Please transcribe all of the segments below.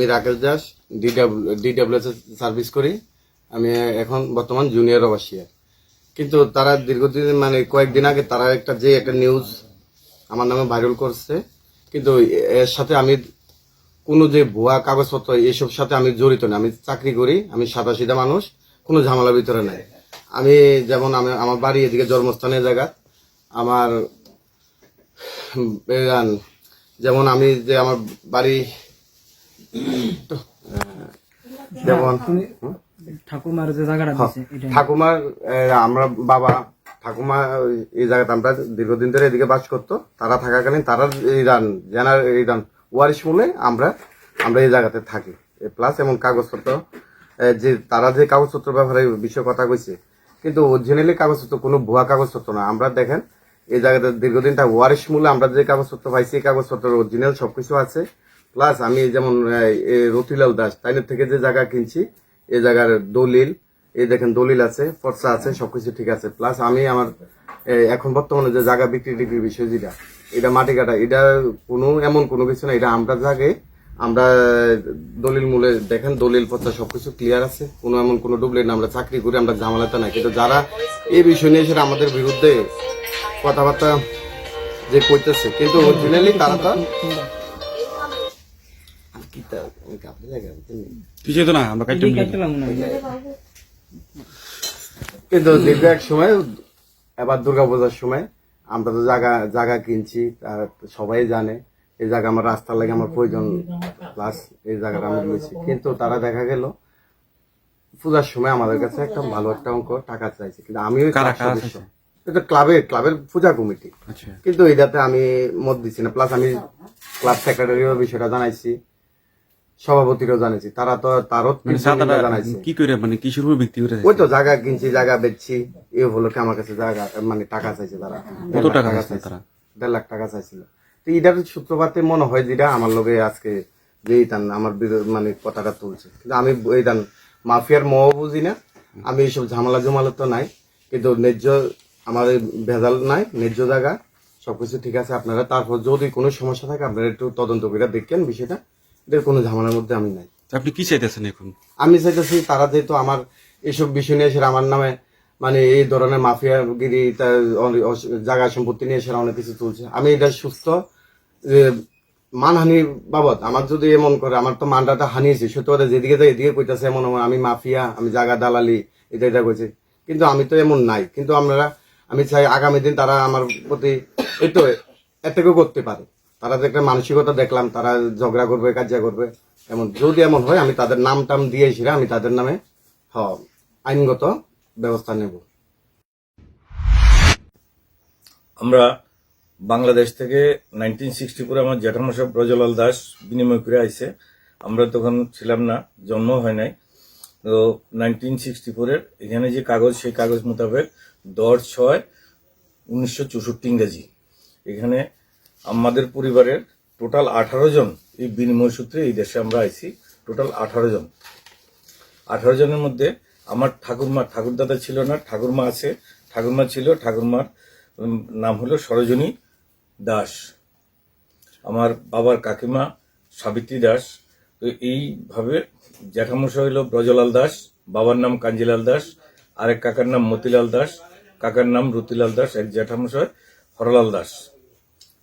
আমি Rakesh Das DWS service করি। আমি এখন বর্তমান জুনিয়র অবাসিয়া কিন্তু তারা দীর্ঘদিন মানে কয়েকদিন আগে তারা একটা যে একটা নিউজ আমার নামে ভাইরাল করছে। কিন্তু এর সাথে আমি কোনো যে ভুয়া কাগজপত্র এসব সাথে আমি জড়িত না। আমি চাকরি করি, আমি সাদা সিধা মানুষ, কোনো ঝামেলার ভিতরে নাই। আমি যেমন আমি, আমার বাড়ি এদিকে জন্মস্থানের জায়গা। আমার যেমন আমি যে আমার বাড়ি যেমন ঠাকুমার যে জায়গাটা ঠাকুমার আমরা বাবা ঠাকুমা এই জায়গাতে আমরা দীর্ঘদিন ধরে এদিকে বাস করতো। তারা থাকাকালীন তারা এই রান জানার এই রান ওয়ারিশ মূলে আমরা আমরা এই জায়গাতে থাকি। প্লাস এমন কাগজপত্র যে তারা যে কাগজপত্র ব্যাপারে বিষয় কথা কইছে কিন্তু অরিজিনালি কাগজপত্র কোনো ভুয়া কাগজপত্র না। আমরা দেখেন এই জায়গাতে দীর্ঘদিন তা ওয়ারিশ মূলে আমরা যে কাগজপত্র পাইছি এই কাগজপত্র অরিজিনাল সবকিছু আছে। প্লাস আমি যেমন রতিলাল দাস, তাইনের থেকে যে জায়গা কিনছি, এ জায়গার দলিল, এই দেখেন দলিল আছে, ফর্সা আছে, সবকিছু ঠিক আছে। প্লাস আমি আমার এখন বর্তমানে যে জায়গা বিক্রি টিক্রির বিষয় যেটা, এটা মাটি কাটা, এটা কোনো, এমন কোনো কিছু না, এটা আমরা জাগে, আমরা দলিল মূলে দেখেন, দলিল পত্র সবকিছু ক্লিয়ার আছে, কোনো এমন কোনো ডুবলেট না, আমরা চাকরি করি, আমরা ঝামেলাতে নাই। কিন্তু যারা এই বিষয় নিয়ে সেটা আমাদের বিরুদ্ধে কথাবার্তা যে করতেছে, কিন্তু অরিজিনালি তারা তো কিছু তো না আমরা কাটতে কিন্তু দীর্ঘ এক সময় এবার দুর্গা পূজার সময় আমরা তো জায়গা জায়গা কিনছি আর সবাই জানে এই জায়গা আমার রাস্তার লাগে আমার প্রয়োজন প্লাস এই জায়গাটা আমি রয়েছি কিন্তু তারা দেখা গেল পূজার সময় আমাদের কাছে একটা ভালো একটা অঙ্ক টাকা চাইছে। কিন্তু আমিও এটা ক্লাবের ক্লাবের পূজা কমিটি। আচ্ছা। কিন্তু এটাতে আমি মত দিচ্ছি না প্লাস আমি ক্লাব সেক্রেটারিও বিষয়টা জানাইছি। সভাপতিরও জানাইছি তারা তো তারও মানে জানাইছে। কি করে মানে উপর বিক্রি করে ওই তো জায়গা কিনছি জায়গা বেচছি এই হলো কি আমার কাছে জায়গা মানে টাকা চাইছে তারা। কত টাকা চাইছে তারা? দেড় লাখ টাকা চাইছিল। তো এটার সূত্রপাতে মনে হয় যেটা আমার লগে আজকে যে ইতান আমার মানে কথাটা তুলছে। কিন্তু আমি এই দান মাফিয়ার মোহ বুঝি না। আমি এইসব ঝামেলা জমালা তো নাই। কিন্তু ন্যায্য আমার ভেজাল নাই ন্যায্য জায়গা সবকিছু ঠিক আছে। আপনারা তারপর যদি কোনো সমস্যা থাকে আপনারা একটু তদন্ত করে দেখেন বিষয়টা। এটার কোনো ঝামেলার মধ্যে আমি নাই। আপনি কি চাইতেছেন এখন? আমি চাইতেছি তারা যেহেতু আমার এসব বিষয় নিয়ে এসে আমার নামে মানে এই ধরনের মাফিয়াগিরি জায়গা সম্পত্তি নিয়ে এসে অনেক কিছু চলছে। আমি এটা সুস্থ যে মানহানি বাবদ আমার যদি এমন করে আমার তো মানটা হানিয়েছে। সত্যি কথা যেদিকে যাই এদিকে কইতাছে এমন এমন আমি মাফিয়া আমি জায়গা দালালি এটা এটা কইছে। কিন্তু আমি তো এমন নাই। কিন্তু আপনারা আমি চাই আগামী দিন তারা আমার প্রতি এই তো করতে পারে। তারা একটা মানসিকতা দেখলাম, তারা ঝগড়া করবে কাজা করবে, এমন, যদি এমন হয়, আমি তাদের নাম টাম দিয়ে এসে আমি তাদের নামে আইনগত ব্যবস্থা নেব। আমরা বাংলাদেশ থেকে নাইনটিন সিক্সটি ফোরে আমার জ্যাঠামা সাহেব ব্রজলাল দাস বিনিময় করে আইছে। আমরা তখন ছিলাম না, জন্ম হয় নাই। তো নাইনটিন সিক্সটি ফোরের এখানে যে কাগজ, সেই কাগজ মোতাবেক দশ ছয় উনিশশো চৌষট্টি ইংরেজি। এখানে আমাদের পরিবারের টোটাল আঠারো জন এই বিনিময় সূত্রে এই দেশে আমরা আইছি। টোটাল আঠারো জন। আঠারো জনের মধ্যে আমার ঠাকুরমা, ঠাকুরদাদা ছিল না, ঠাকুরমা আছে। ঠাকুরমা ছিল, ঠাকুরমার নাম হলো সরোজনী দাস। আমার বাবার কাকিমা সাবিত্রী দাস। তো এইভাবে জ্যাঠামশাই হলো ব্রজলাল দাস, বাবার নাম কাঞ্জিলাল দাস, আরেক কাকার নাম মতিলাল দাস, কাকার নাম রতিলাল দাস, এক জ্যাঠামশাই হরলাল দাস।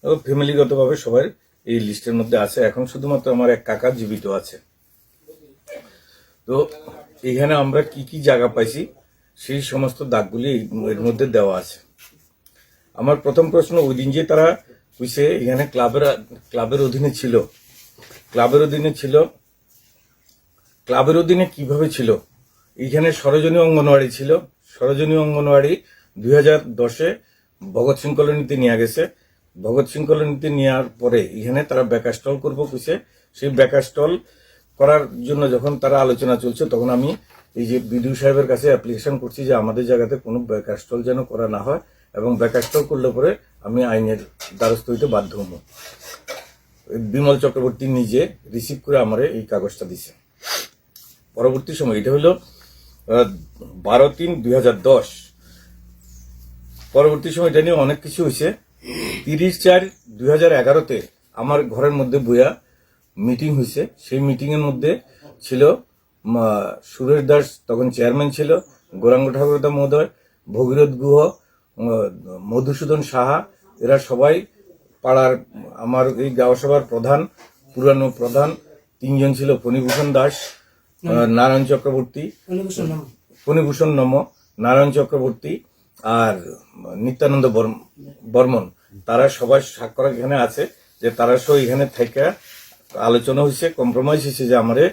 ফ্যামিলিগতভাবে সবাই এই লিস্টের মধ্যে আছে। এখন শুধুমাত্র আমার এক কাকা জীবিত আছে। তো এখানে আমরা কি কি জায়গা পাইছি, সেই সমস্ত দাগগুলি এর মধ্যে দেওয়া আছে। আমার প্রথম প্রশ্ন ওই দিন যে তারা কইছে এখানে ক্লাবের ক্লাবের অধীনে ছিল। ক্লাবের অধীনে ছিল। ক্লাবের অধীনে কীভাবে ছিল? এইখানে সরোজনী অঙ্গনওয়াড়ি ছিল। সরোজনী অঙ্গনওয়াড়ি দুই হাজার দশে ভগৎ সিং কলোনিতে নিয়ে গেছে। ভগৎ সিং কলোনিতে নেওয়ার পরে এখানে তারা বেকার স্টল করব কিসে সেই বেকার স্টল করার জন্য যখন তারা আলোচনা চলছে, তখন আমি এই যে বিডিও সাহেবের কাছে অ্যাপ্লিকেশন করছি যে আমাদের জায়গাতে কোনো বেকার স্টল যেন করা না হয় এবং বেকার স্টল করলে পরে আমি আইনের দ্বারস্থ হইতে বাধ্য হব। বিমল চক্রবর্তী নিজে রিসিভ করে আমারে এই কাগজটা দিছে। পরবর্তী সময় এটা হলো বারো তিন দুই পরবর্তী সময় এটা নিয়ে অনেক কিছু হয়েছে তিরিশ চার দুই হাজার এগারোতে আমার ঘরের মধ্যে বইয়া মিটিং হয়েছে সেই মিটিং এর মধ্যে ছিল সুরেশ দাস তখন চেয়ারম্যান ছিল গৌরাঙ্গ ঠাকুরদা মহোদয় ভগীরথ গুহ মধুসূদন সাহা এরা সবাই পাড়ার আমার এই গাঁও সভার প্রধান পুরানো প্রধান তিনজন ছিল ফণিভূষণ দাস নারায়ণ চক্রবর্তী ফণিভূষণ নম নারায়ণ চক্রবর্তী আর নিত্যানন্দ বর্ম- বর্মন। তারা সবাই স্বাক্ষর এখানে আছে যে তারা সহ এখানে থেকে আলোচনা হয়েছে কম্প্রোমাইজ হয়েছে যে আমারে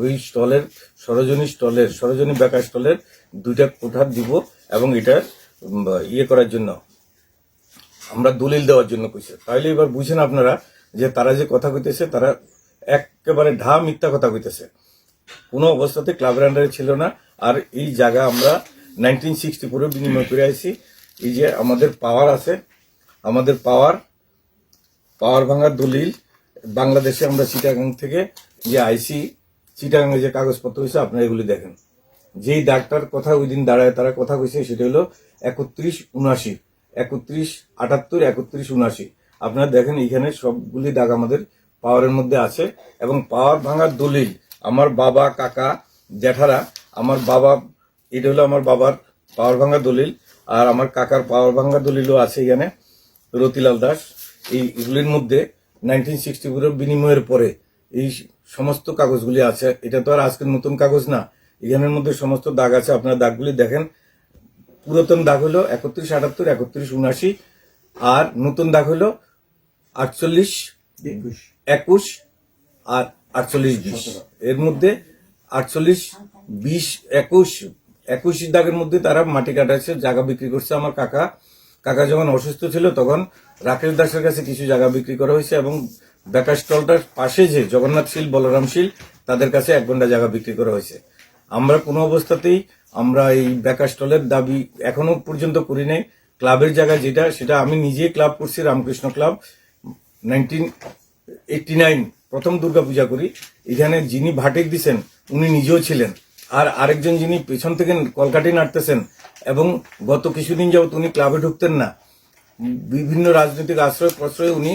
ওই স্টলের, সরোজনী স্টলের, সরোজনী বেকার স্টলের দুইটা কোঠার দিব এবং এটা ইয়ে করার জন্য, আমরা দলিল দেওয়ার জন্য কইছে। তাইলে এবার বুঝেন আপনারা যে তারা যে কথা কইতেছে, তারা একেবারে ঢা মিথ্যা কথা কইতেছে। কোনো অবস্থাতে ক্লাবের আন্ডারে ছিল না। আর এই জায়গা আমরা নাইনটিন সিক্সটি ফোরে বিনিময় করে আইছি। এই যে আমাদের পাওয়ার আছে আমাদের পাওয়ার পাওয়ার ভাঙার দলিল, বাংলাদেশে আমরা চিটাগাং থেকে যে আইসি, চিটাগাংয়ে যে কাগজপত্র হয়েছে, আপনারা এগুলি দেখেন। যেই ডাক্তার কথা ওই দিন দাঁড়ায়, তারা কথা কইছে, সেটা হলো একত্রিশ উনআশি, একত্রিশ আটাত্তর, একত্রিশ উনআশি। আপনারা দেখেন, এইখানে সবগুলি দাগ আমাদের পাওয়ারের মধ্যে আছে, এবং পাওয়ার ভাঙার দলিল, আমার বাবা, কাকা, জ্যাঠারা, আমার বাবা, এটা হলো আমার বাবার পাওয়ার ভাঙা দলিল, আর আমার কাকার পাওয়ার ভাঙা দলিলও আছে এখানে। রতিলাল দাস এই এগুলির মধ্যে নাইনটিন সিক্সটি ফোরের বিনিময়ের পরে এই সমস্ত কাগজগুলি আছে। এটা তো আর আজকের নতুন কাগজ না। এখানের মধ্যে সমস্ত দাগ আছে। আপনারা দাগগুলি দেখেন। পুরাতন দাগ হলো একত্রিশ আটাত্তর একত্রিশ উনআশি। আর নতুন দাগ হলো আটচল্লিশ একুশ। আর আটচল্লিশ বিশ। এর মধ্যে আটচল্লিশ বিশ একুশ একুশ দাগের মধ্যে তারা মাটি কাটাচ্ছে জায়গা বিক্রি করছে। আমার কাকা কাকা যখন অসুস্থ ছিল তখন রাকেশ দাসের কাছে কিছু জায়গা বিক্রি করা হয়েছে এবং বেকার স্টলটার পাশে যে জগন্নাথ শীল, বলরাম শীল, তাদের কাছে এক ঘণ্টা জায়গা বিক্রি করা হয়েছে। আমরা কোনো অবস্থাতেই আমরা এই বেকার স্টলের দাবি এখনও পর্যন্ত করি নাই ক্লাবের জায়গা যেটা, সেটা আমি নিজে ক্লাব করছি, Ramakrishna club. Nineteen eighty nine প্রথম দুর্গা পূজা করি। এখানে যিনি ভাটেক দিছেন, উনি নিজেও ছিলেন। আর আরেকজন যিনি পেছন থেকে কলকাটি নাড়তেছেন এবং গত কিছুদিন যাবত উনি ক্লাবে ঢুকতেন না, বিভিন্ন রাজনৈতিক আশ্রয় প্রশ্রয় উনি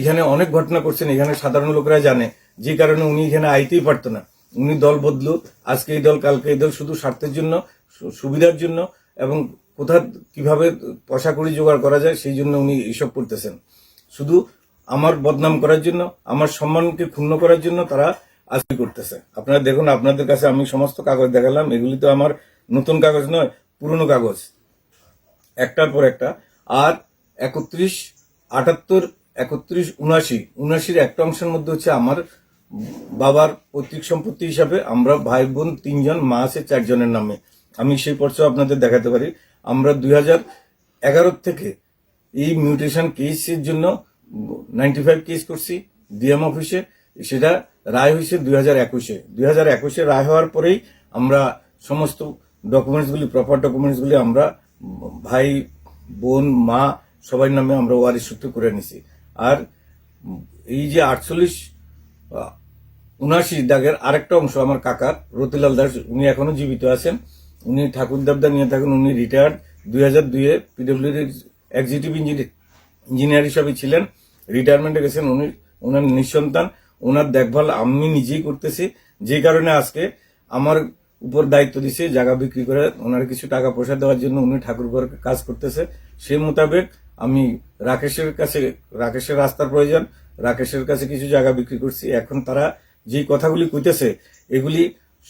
এখানে অনেক ঘটনা করছেন, এখানে সাধারণ লোকেরা জানে। যে কারণে উনি এখানে আইতেই পারতো না। উনি দল বদলু, আজকে এই দল, কালকে এই দল শুধু স্বার্থের জন্য সুবিধার জন্য এবং কোথা, কীভাবে পয়সা কড়ি জোগাড় করা যায় সেই জন্য উনি এইসব করতেছেন। শুধু আমার বদনাম করার জন্য, আমার সম্মানকে ক্ষুণ্ণ করার জন্য তারা আজকে করতেছে। আপনারা দেখুন, আপনাদের কাছে আমি সমস্ত কাগজ দেখালাম। এগুলি তো আমার নতুন কাগজ নয়, পুরনো কাগজ। একটার পর একটা। আর একত্রিশ, আটাত্তর, একত্রিশ উনাশি উনাশির একটা অংশের মধ্যে হচ্ছে আমার বাবার পৈতৃক সম্পত্তি হিসাবে আমরা ভাই বোন তিনজন, মা আছে চারজনের নামে। আমি সেই পর্চ আপনাদের দেখাতে পারি। আমরা দুই হাজার এগারো থেকে এই মিউটেশন কেসের জন্য নাইনটি ফাইভ কেস করছি, ডিএম অফিসে। সেটা রায় হয়েছে দুই হাজার একুশে। দুই হাজার একুশে রায় হওয়ার পরেই আমরা সমস্ত ডকুমেন্টসগুলি প্রপার ডকুমেন্টসগুলি আমরা ভাই, বোন, মা সবার নামে আমরা ওয়ারিশ সূত্র করে নিছি আর এই যে আটচল্লিশ উনাশি দাগের আরেকটা অংশ আমার কাকার, রতিলাল দাস, উনি এখনও জীবিত আছেন। উনি ঠাকুর দেবদা নিয়ে থাকেন, উনি রিটায়ার্ড দুই হাজার দুইয়ে পিডব্লিউডি এক্সিকিউটিভ ইঞ্জিনিয়ার হিসাবে ছিলেন। রিটায়ারমেন্টে গেছেন উনি ওনার নিঃসন্তান। ওনার দেখভাল আমি নিজেই করতেছি। যে কারণে আজকে আমার উপর দায়িত্ব দিছে, জায়গা বিক্রি করে ওনার কিছু টাকা পয়সা দেওয়ার জন্য উনি ঠাকুর ঘরে কাজ করতেছে। সে মোতাবেক আমি রাকেশের কাছে, রাকেশের রাস্তার প্রয়োজন, রাকেশের কাছে কিছু জায়গা বিক্রি করছি। এখন তারা যে কথাগুলি কইতেছে, এগুলি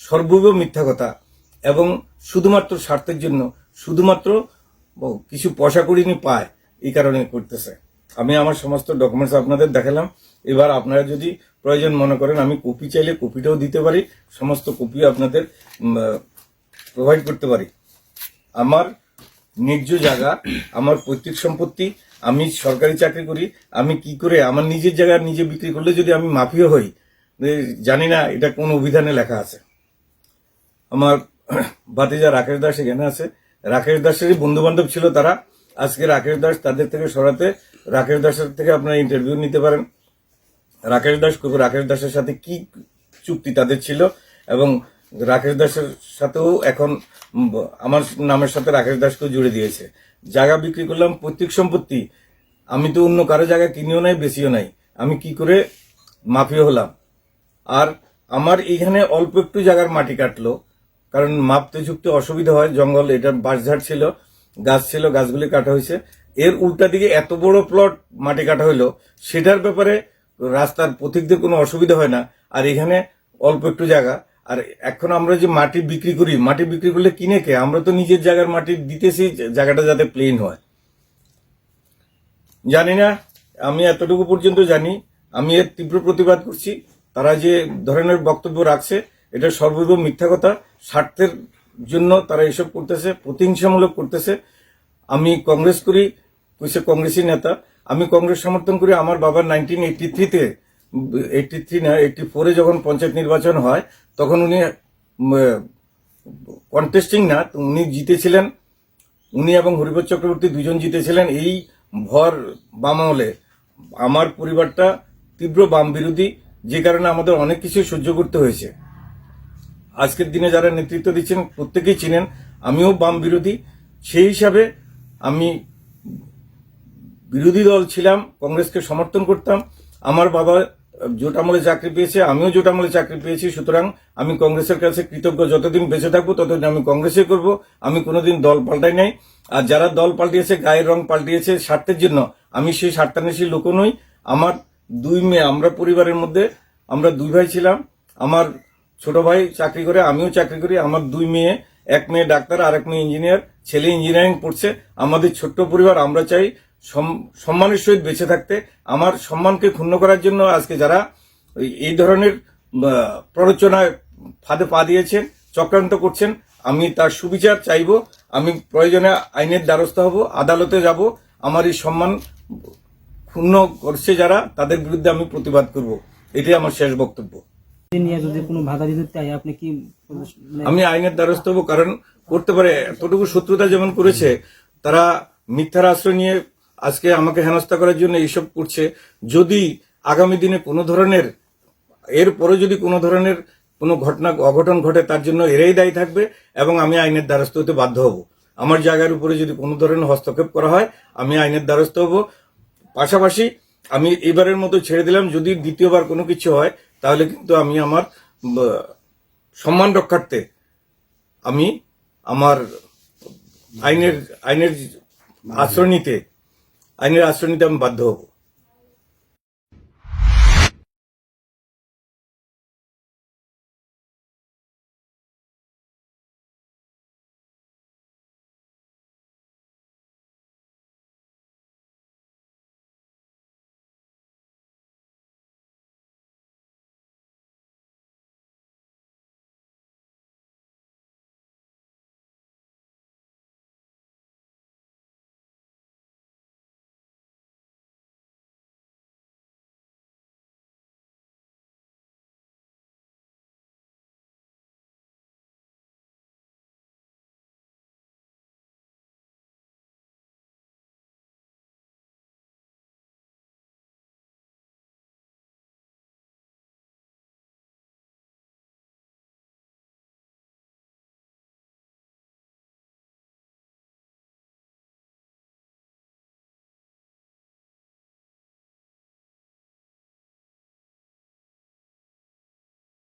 সর্বৈব মিথ্যা কথা। এবং শুধুমাত্র স্বার্থের জন্য, শুধুমাত্র কিছু পয়সা করিনি পায়, এই কারণে করতেছে। আমি আমার সমস্ত ডকুমেন্টস আপনাদের দেখালাম। এবার আপনারা যদি প্রয়োজন মনে করেন, আমি কপি চাইলে কপিটাও দিতে পারি, সমস্ত কপি আপনাদের প্রোভাইড করতে পারি। আমার ন্যায্য জায়গা, আমার পৈতৃক সম্পত্তি, আমি সরকারি চাকরি করি, আমি কি করে আমার নিজের জায়গা নিজে বিক্রি করলে যদি আমি মাফিও হই জানি না এটা কোন অভিধানে লেখা আছে। আমার ভাতিজা রাকেশ দাস এখানে আছে। রাকেশ দাসেরই বন্ধু বান্ধব ছিল তারা। আজকে রাকেশ দাস তাদের থেকে সরাতে রাকেশ দাসের থেকে আপনারা ইন্টারভিউ নিতে পারেন। রাকেশ দাস করব রাকেশ দাসের সাথে কি চুক্তি তাদের ছিল এবং রাকেশ দাসের সাথেও এখন আমার নামের সাথে রাকেশ দাসকেও জুড়ে দিয়েছে। জায়গা বিক্রি করলাম, পৈতৃক সম্পত্তি। আমি তো অন্য কারও জায়গা কিনিও নাই বেশিও নাই। আমি কি করে মাফিয়া হলাম? আর আমার এখানে অল্প একটু জায়গার মাটি কাটলো, কারণ মাপতে ঝুঁকতে অসুবিধা হয়, জঙ্গল, এটা বাঁশঝাড় ছিল। গাছ ছিল, গাছগুলি কাটা হয়েছে। এর উল্টা দিকে এত বড় প্লট মাটি কাটা হইল, সেটার ব্যাপারে রাস্তার পথিকদের কোনো অসুবিধা হয় না। আর এখানে অল্প একটু জায়গা। আর এখন আমরা যে মাটি বিক্রি করি, মাটি বিক্রি করলে কিনে কে? আমরা তো নিজের জায়গার মাটি দিতেছি, জায়গাটা যাতে প্লেন হয়। জানি না, আমি এতটুকু পর্যন্ত জানি। আমি এর তীব্র প্রতিবাদ করছি। তারা যে ধরনের বক্তব্য রাখছে, এটা সর্বৈব মিথ্যা কথা। স্বার্থের জন্য তারা এসব করতেছে, প্রতিহিংসামূলক করতেছে। আমি কংগ্রেস করি, কইছে কংগ্রেসি নেতা। আমি কংগ্রেস সমর্থন করি, আমার বাবার নাইনটিন এইটটি থ্রিতে এইটটি থ্রি না এইটটি ফোরে যখন পঞ্চায়েত নির্বাচন হয়, তখন উনি কন্টেস্টিং না উনি জিতেছিলেন। উনি এবং হরিপদ চক্রবর্তী দুজন জিতেছিলেন এই ভর বাম আমলে আমার পরিবারটা তীব্র বাম বিরোধী যে কারণে আমাদের অনেক কিছু সহ্য করতে হয়েছে। আজকের দিনে যারা নেতৃত্ব দিচ্ছেন, প্রত্যেকেই চিনেন আমিও বাম বিরোধী। সেই হিসাবে আমি বিরোধী দল ছিলাম, কংগ্রেসকে সমর্থন করতাম। আমার বাবা জোট আমলে চাকরি পেয়েছে, আমিও জোট আমলে চাকরি পেয়েছি। সুতরাং আমি কংগ্রেসের কাছে কৃতজ্ঞ। যতদিন বেঁচে থাকব, ততদিন আমি কংগ্রেসে করব। আমি কোনোদিন দল পাল্টাই নাই। আর যারা দল পাল্টিয়েছে, গায়ের রং পাল্টিয়েছে স্বার্থের জন্য, আমি সেই স্বার্থান্বেষী লোক নই। আমার দুই মেয়ে, আমরা পরিবারের মধ্যে, আমরা দুই ভাই ছিলাম। আমার ছোট ভাই চাকরি করে, আমিও চাকরি করি, আমার দুই মেয়ে, এক মেয়ে ডাক্তার আর এক মেয়ে ইঞ্জিনিয়ার, ছেলে ইঞ্জিনিয়ারিং পড়ছে, আমাদের ছোট্ট পরিবার, আমরা চাই সম- সম্মানের সহিত বেঁচে থাকতে, আমার সম্মানকে ক্ষুণ্ণ করার জন্য আজকে যারা এই- ধরনের প্ররোচনায় ফাঁদে পা দিয়েছেন, চক্রান্ত করছেন, আমি তার সুবিচার চাইব, আমি প্রয়োজনে আইনের দ্বারস্থ হব, আদালতে যাব, আমার এই সম্মান ক্ষুণ্ণ করছে যারা, তাদের বিরুদ্ধে আমি প্রতিবাদ করব। এটাই আমার শেষ বক্তব্য। মানে আমি আইনের দ্বারস্থ হব, কারণ করতে পারে এতটুকু শত্রুতা যেমন করেছে, তারা মিথ্যার আশ্রয় নিয়ে আজকে আমাকে হেনস্থা করার জন্য এইসব করছে। যদি আগামী দিনে কোনো ধরনের এরপরে যদি কোনো ধরনের কোনো ঘটনা, অঘটন ঘটে, তার জন্য এরাই দায়ী থাকবে এবং আমি আইনের দ্বারস্থ হতে বাধ্য হব। আমার জায়গার উপরে যদি কোনো ধরনের হস্তক্ষেপ করা হয়, আমি আইনের দ্বারস্থ হব। পাশাপাশি আমি এবারের মতো ছেড়ে দিলাম, যদি দ্বিতীয়বার কোনো কিছু হয় তাহলে কিন্তু আমি আমার সম্মান রক্ষার্থে আমি আমার আইনের আইনের আশ্রয় নিতে, আইনের আশ্রয় নিতে আমি বাধ্য হব।